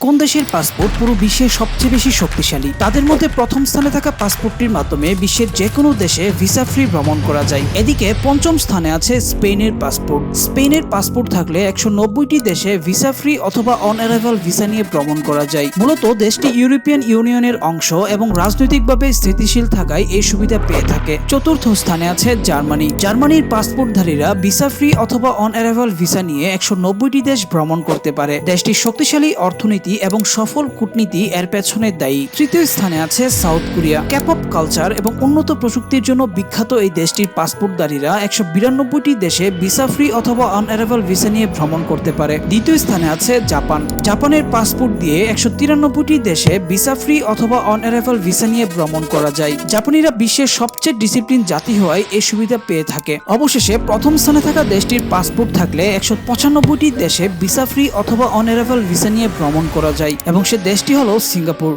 কোন দেশের পাসপোর্ট পুরো বিশ্বের সবচেয়ে বেশি শক্তিশালী? তাদের মধ্যে প্রথম স্থানে থাকা পাসপোর্টটির মাধ্যমে বিশ্বের যে কোনো দেশে ভিসা ফ্রি ভ্রমণ করা যায়। এদিকে পঞ্চম স্থানে আছে স্পেনের পাসপোর্ট স্পেনের পাসপোর্ট থাকলে একশো নব্বইটি দেশে ভিসা ফ্রি অথবা অন অ্যারাইভাল ভিসা নিয়ে ভ্রমণ করা যায়। মূলত দেশটি ইউরোপিয়ান ইউনিয়নের অংশ এবং রাজনৈতিকভাবে স্থিতিশীল থাকায় এই সুবিধা পেয়ে থাকে। চতুর্থ স্থানে আছে জার্মানি। জার্মানির পাসপোর্টধারীরা ভিসা ফ্রি অথবা অন অ্যারাইভাল ভিসা নিয়ে একশো নব্বইটি দেশ ভ্রমণ করতে পারে। দেশটির শক্তিশালী অর্থনীতি এবং সফল কূটনীতি এর পেছনে দায়ী। তৃতীয় স্থানে আছে সাউথ কোরিয়া। ক্যাপঅপ কালচার এবং উন্নত প্রযুক্তির জন্য বিখ্যাত এই দেশটির পাসপোর্টধারীরা একশো বিরানব্বইটি দেশে ভিসা ফ্রি অথবা অন ভিসা নিয়ে ভ্রমণ করতে পারে। দ্বিতীয় স্থানে আছে জাপান। জাপানের পাসপোর্ট দিয়ে একশো তিরানব্বইটি দেশে ভিসা ফ্রি অথবা অন ভিসা নিয়ে ভ্রমণ করা যায়। জাপানিরা বিশ্বের সবচেয়ে ডিসিপ্লিন জাতি হওয়ায় এই সুবিধা পেয়ে থাকে। অবশেষে প্রথম স্থানে থাকা দেশটির পাসপোর্ট থাকলে একশো পঁচানব্বইটি দেশে ভিসা ফ্রি অথবা অন ভিসা নিয়ে ভ্রমণ করা যায় এবং সে দেশটি হলো সিঙ্গাপুর।